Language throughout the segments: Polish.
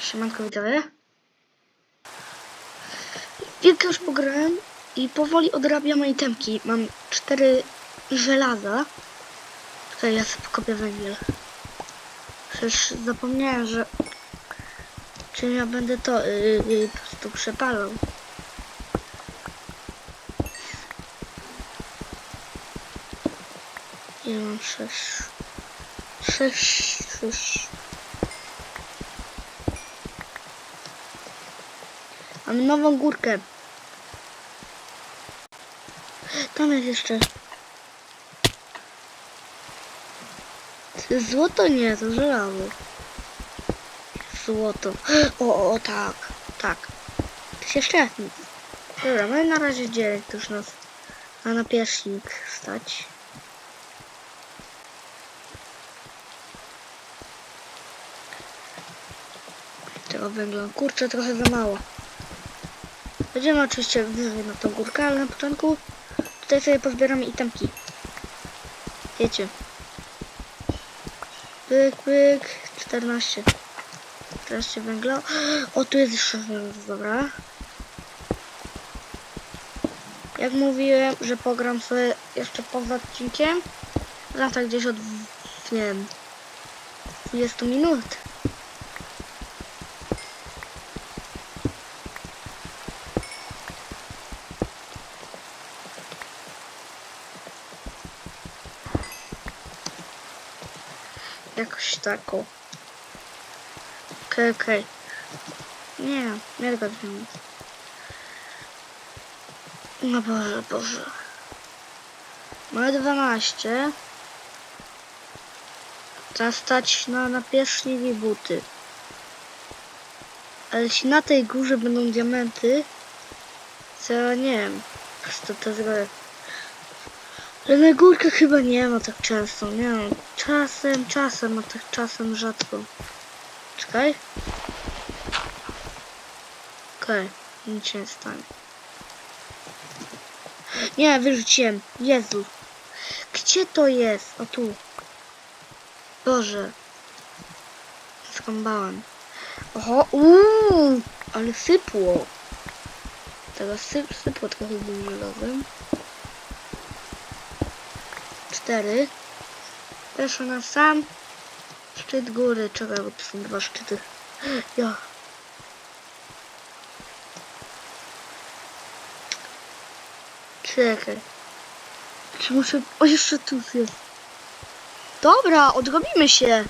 Siemanko widzowie. Wilka już pograłem i powoli odrabiam itemki. Mam cztery żelaza. Tutaj ja sobie kopię węgiel. Przecież zapomniałem, że czym ja będę to yy, yy, po prostu przepalał. Ja mam sześć. Sześć, sześć. Mamy nową górkę. Tam jest jeszcze. Złoto nie, to żelazo. Złoto. O, o, tak, tak. To jest jeszcze nic. Dobra, mamy na razie dziewięć, to już nas ma na pierśnik stać. Tego węgla. Kurczę, trochę za mało. Będziemy oczywiście wyżej na tą górkę, ale na początku tutaj sobie pozbieramy itemki. Wiecie. Pyk, pyk. 14. 14 węgla. O, tu jest jeszcze żelazo, dobra. Jak mówiłem, że pogram sobie jeszcze poza odcinkiem. Gram tak gdzieś od, nie wiem, 20 minut. Taką. Okej, okej. Nie, nie zgadzam się. No Boże, Boże. Mamy 12. Teraz stać na, na i buty. Ale jeśli na tej górze będą diamenty, to ja nie wiem. Prostu to zrobię na górkę chyba nie ma tak często, nie wiem. Czasem, czasem, a tak czasem rzadko. Czekaj. Okej, okay. nic się nie stanie. Nie, wyrzuciłem. Jezu. Gdzie to jest? O tu. Boże. Skąbałem. Oho, uuu, ale sypło. Teraz syp, sypło trochę guminowym. 4. Weszło na sam szczyt góry. Czekaj, bo to są dwa szczyty. Ja. Czekaj. Czy muszę... O, jeszcze tu jest. Dobra, odrobimy się.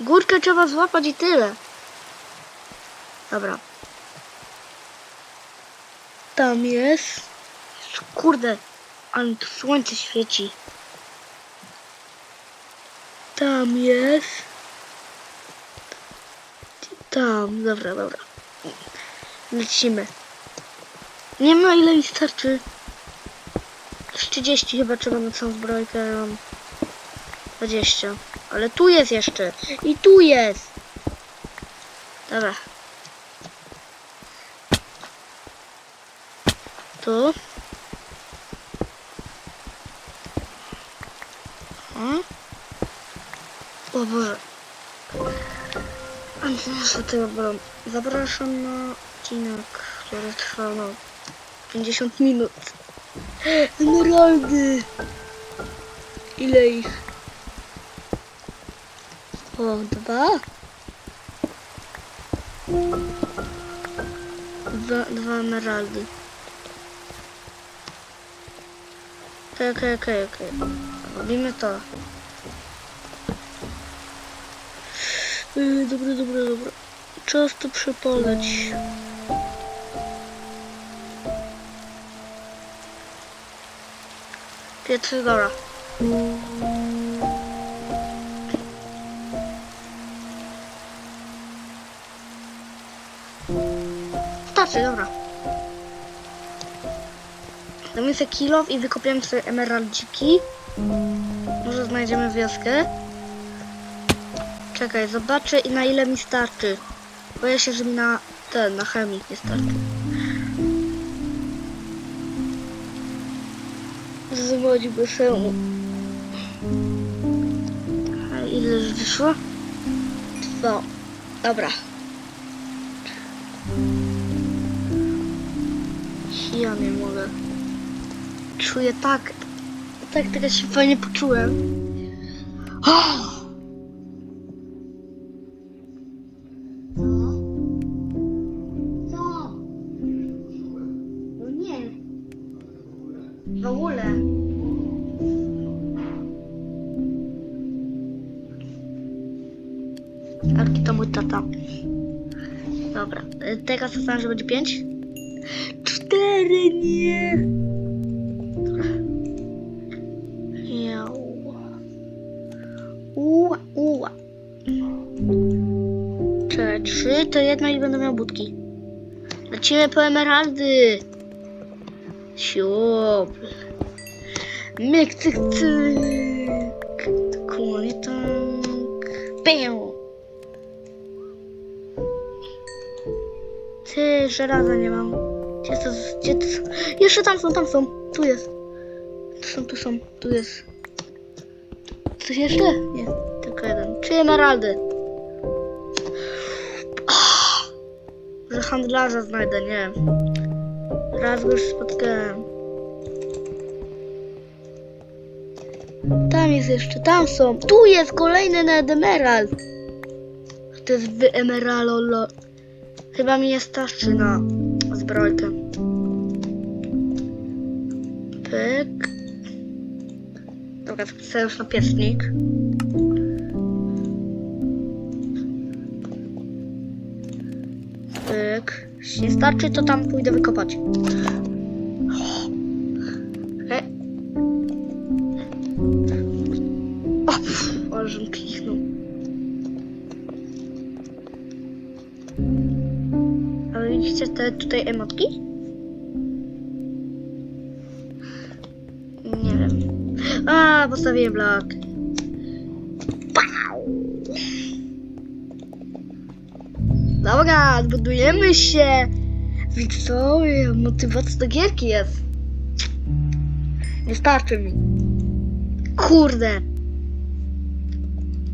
Górkę trzeba złapać i tyle. Dobra. Tam jest. Kurde, ale tu słońce świeci. Tam jest. Tam, dobra, dobra. Lecimy. Nie ma ile mi starczy. Z 30 chyba trzeba na całą zbrojkę. Mam 20. Ale tu jest jeszcze. I tu jest. Dobra. Tu. O. O Boże. Tego bolą. Zapraszam na odcinek, który trwał no 50 minut. Emeraldy! Ile ich? O, dwa? Dwa, dwa emeraldy. Okej, okej, okej, okej. Robimy to. Yy, dobra, dobra, dobra. Czas to przepalać. Pierwszy, dobra. Starczy, dobra. Damy sobie kilof i wykopiemy sobie emeraldziki. Może znajdziemy wioskę. Czekaj, zobaczę i na ile mi starczy. Boję się, że mi na ten, na chemik nie starczy. Zwodzi by się. A ile już wyszło? No, dobra. Ja nie mogę. Czuję tak. Tak teraz się fajnie poczułem. Oh! Mój tata. Dobra, y, teraz ustalam, że będzie pięć. Cztery, nie. Jau. Uła, uła. Trzy to jedno i będę miał budki. Lecimy po emeraldy. Siup. Myk, cyk, cyk. Dokładnie tak. Ty, żelaza nie mam. Gdzie to, gdzie to są? Jeszcze tam są, tam są. Tu jest. Tu są, tu są, tu jest. Coś jeszcze? Nie, tylko jeden. Czy emeraldy? Ah, Że handlarza znajdę, nie. Raz go już spotkałem. Tam jest jeszcze, tam są. Tu jest kolejny Ned Emerald. To jest wy emeralolo. Chyba mi nie starczy na zbrojkę. Pyk. Dobra, chcę już na piesnik. Pyk. Jeśli nie starczy, to tam pójdę wykopać. Emotki? Nie wiem. A, postawiłem blok. Pau! Dobra, budujemy się. Wiktoria, motywacja do gierki jest. Nie starczy mi. Kurde.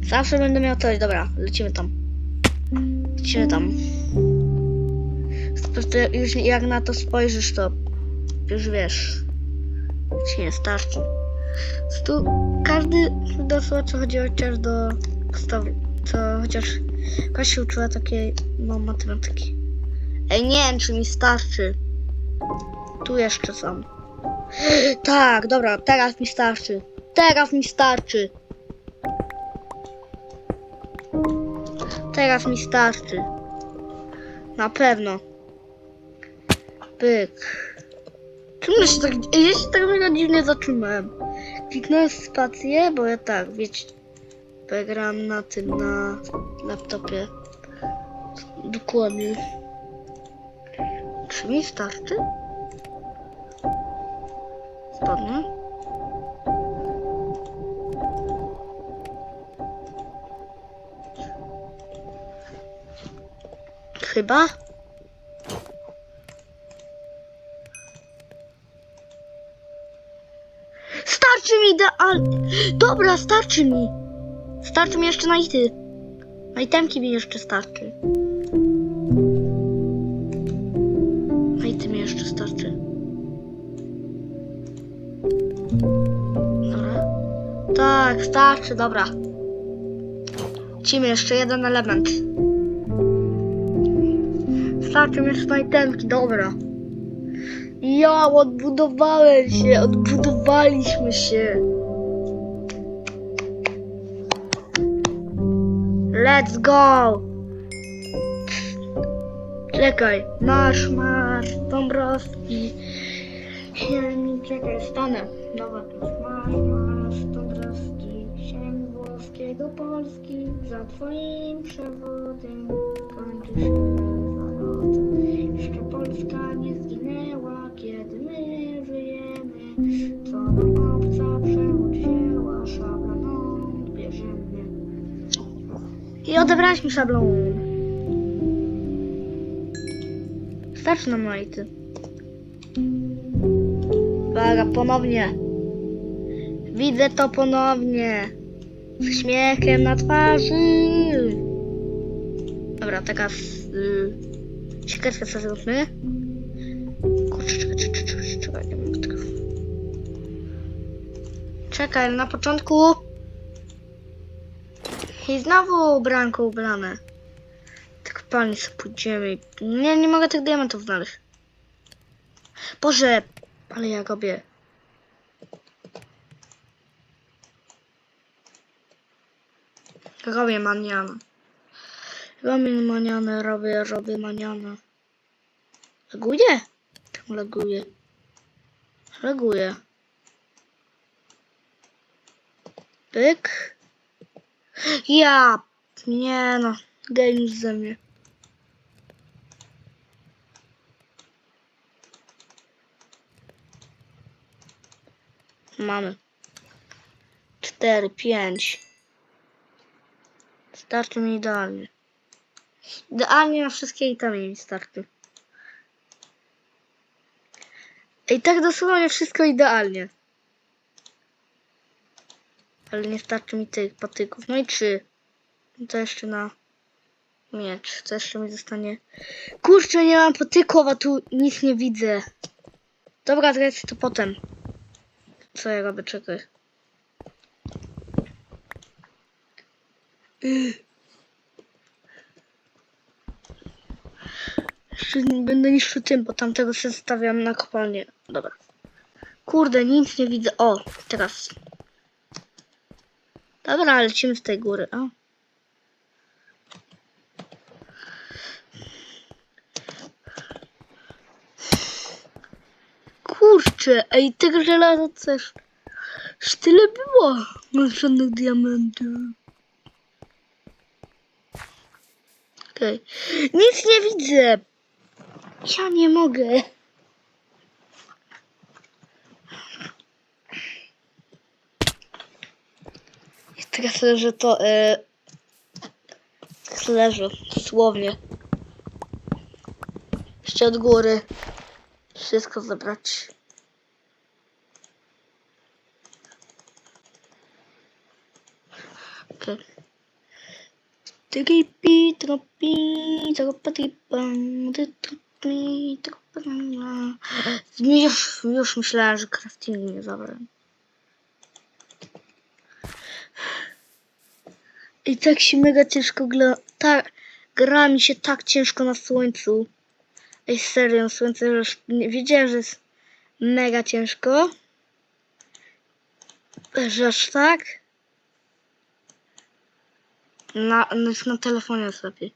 Zawsze będę miał coś. Dobra, lecimy tam. Lecimy tam. Po prostu już jak na to spojrzysz, to już wiesz. Ci nie starczy. Tu każdy dosłownie co chodzi chociaż do podstawy, co chociaż jakaś się uczyła takiej no, matematyki. Ej, nie wiem czy mi starczy. Tu jeszcze są. Tak, dobra, teraz mi starczy. Teraz mi starczy. Teraz mi starczy. Na pewno. Pyk. Czemu ja się tak... Ja się tak mega dziwnie zatrzymałem. Kliknąłem spację, bo ja tak, wiecie... Grałem na tym, na laptopie. Dokładnie. Czy mi starczy? Spadnę. Chyba? Idealnie. Dobra, starczy mi. Starczy mi jeszcze na ity. Na itemki mi jeszcze starczy. Na ity mi jeszcze starczy. Dobra. Tak, starczy, dobra. Lecimy jeszcze jeden element. Starczy mi jeszcze na itemki, dobra. Ja odbudowałem się, odbudowaliśmy się. Let's go! Czekaj, masz, masz, Dąbrowski. Ziemi, czekaj, stanę. Dobra, masz, masz, Dąbrowski. Ziemi włoskiej do Polski. Za twoim przewodem kończy się zalot. Jeszcze Polska nie zginęła, kiedy my żyjemy. Co I odebrałeś mi szablon. Starczy nam majty. Uwaga, ponownie. Widzę to ponownie. Z śmiechem na twarzy. Dobra, taka y, siekierka co zróbmy. Kurczę, czekaj, czekaj, czekaj, czekaj, tego. Czekaj, na początku. I znowu branko ubrane. Tak palnie sobie pójdziemy. Nie, nie mogę tych diamentów znaleźć. Boże, ale ja robię. Robię manianę. Robię manianę, robię, robię manianę. Laguje? Czemu laguje? Laguje. Pyk. Ja. Nie no. Games ze mnie. Mamy. Cztery, pięć. Starczy mi idealnie. Idealnie na wszystkie itemy mi starczy. I tak dosłownie wszystko idealnie. Ale nie starczy mi tych patyków. No i trzy. No To jeszcze na miecz. Co jeszcze mi zostanie? Kurczę, nie mam patyków, a tu nic nie widzę. Dobra, zgrać to potem. Co ja robię? Czekaj. Jeszcze nie będę niszczył tym, bo tamtego się stawiam na kopalnię. Dobra. Kurde, nic nie widzę. O, teraz. Dobra, lecimy z tej góry. O. Kurczę, ej, tego żelaza też. Już tyle było. No żadnych diamentów. Okej. Nic nie widzę. Ja nie mogę. Teraz leży to. E, tak leży, dosłownie. Jeszcze od góry. Wszystko zabrać. Okej. Tripi, tropi, tropa, tripa, tropi, tropa, już, już myślałem, że craftingu nie zabrałem. I tak się mega ciężko gra, ta, gra mi się tak ciężko na słońcu. Ej, serio, na słońcu już nie wiedziałem, że jest mega ciężko. Że aż tak. Na, na, na telefonie lepiej.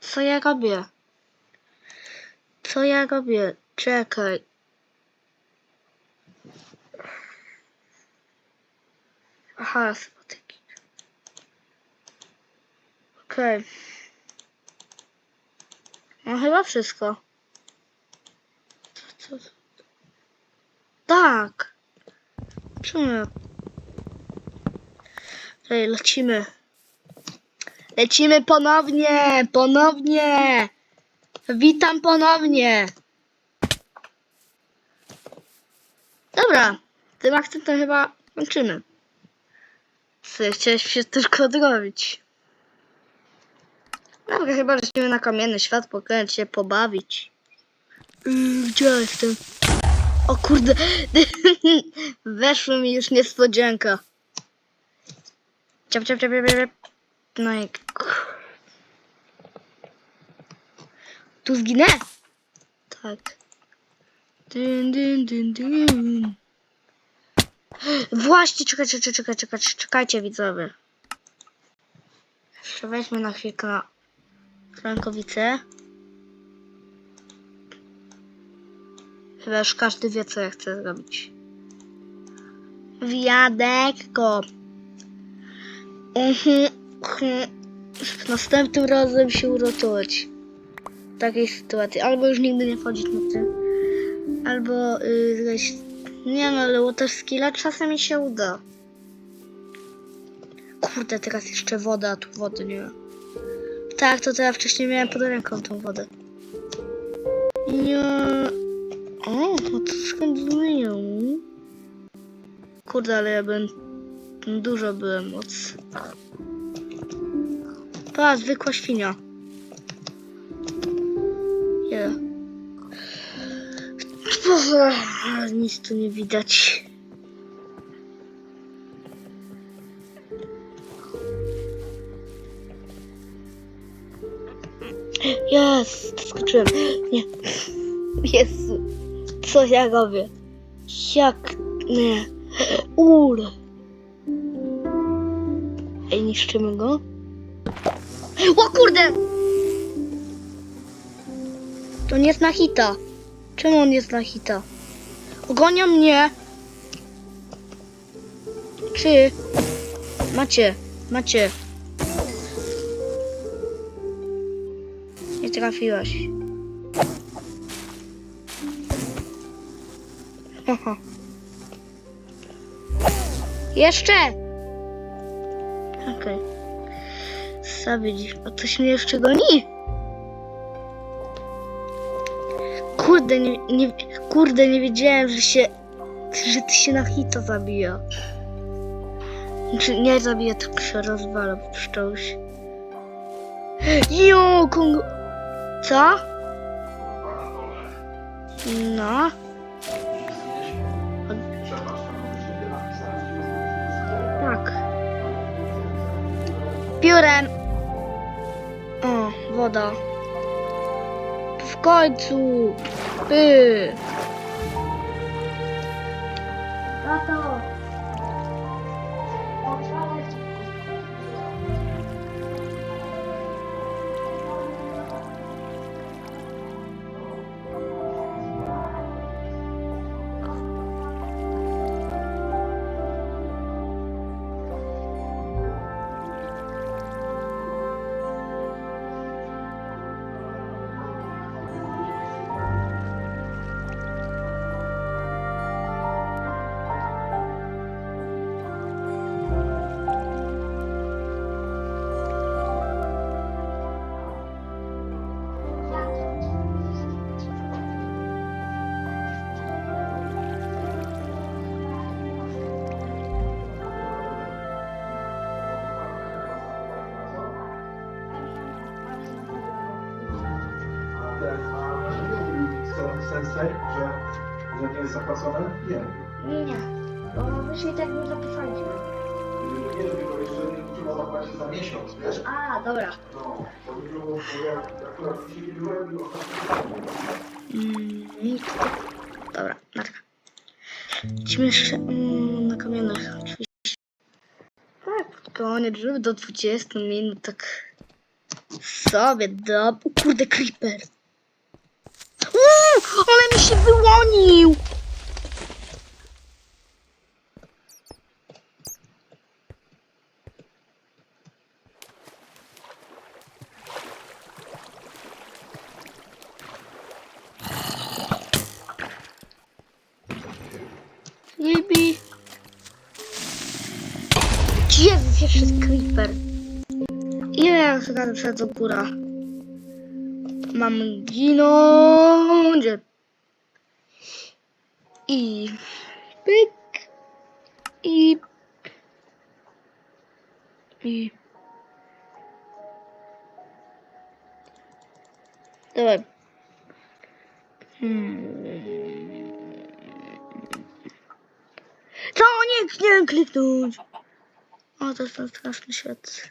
Co ja robię? Co ja robię? Czekaj. Aha, spotyki. Okej. No chyba wszystko. Co, co? Tak. Czemu Ej, lecimy. Lecimy ponownie, ponownie. Witam ponownie. Dobra, tym akcentem chyba kończymy. Co, chciałeś się tylko odrobić. Dobra, chyba lecimy na kamienny świat, pokręć się, pobawić. Yy, gdzie jestem? O kurde, weszła mi już niespodzianka. Ciap, ciap, ciap, ciap, ciap. No i... Tu zginę? Tak. Dyn, dyn, dyn, dyn. Właśnie, czekajcie, czekajcie, czekajcie, czekajcie, widzowie. Jeszcze weźmy na chwilkę na rękawice. Chyba już każdy wie, co ja chcę zrobić. Wiadekko. Mhm. Następnym razem się uratować. W takiej sytuacji. Albo już nigdy nie wchodzić na tym. Albo yy, zejść. Nie no, ale water skilla czasem się uda. Kurde, teraz jeszcze woda, a tu wody nie ma. Tak, to teraz wcześniej miałem pod ręką tą wodę. Nie. O, no to skąd zmienią? Kurde, ale ja bym... Dużo byłem moc. Pa, zwykła świnia. Boże, nic tu nie widać. Jest, skoczyłem. Nie. Jezu, co ja robię? Jak nie. Ul. Ej, niszczymy go. O kurde! To nie jest na hita. Czemu on jest na hita? Ogonią mnie. Czy? Macie, macie. Nie trafiłaś. Jeszcze! Okej. Zawiedź. A coś mnie jeszcze goni? Kurde, nie, nie, kurde, nie wiedziałem, że się, że ty się na hita zabija. Znaczy, nie zabija, tylko się rozwala, bo pszczoły się. Jo, Kongo... Co? No. Tak. Piórem. O, woda. W końcu. Ty. Sensej, że, że nie jest zapłacone? Nie. Nie, nie. Bo myśmy tak nie zapisaliśmy. Nie, tylko jeszcze nie trzeba zapłacić za miesiąc, wiesz? A, dobra. No, to by było, bo ja akurat dzisiaj nie byłem i Mm, dobra, natka. Lecimy jeszcze mm, na kamionach, oczywiście. Tak, koniec, żeby do 20 minut tak sobie do... O kurde, creeper. Ale mi się wyłonił! Libi. Jezus, jeszcze jest creeper. Ile ja sobie przed do góra? Mam ginąć. I pyk. I i Dawaj. Hmm. Co? Nie, nie kliknąć. O, to jest straszny świat.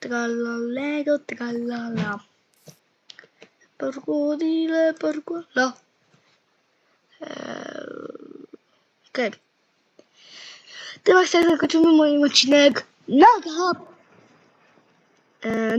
Tralalero, tralala. Parkoudile, parkoula. Eee, Okej. Teraz tak zakończymy mój odcinek. Naga! Eee,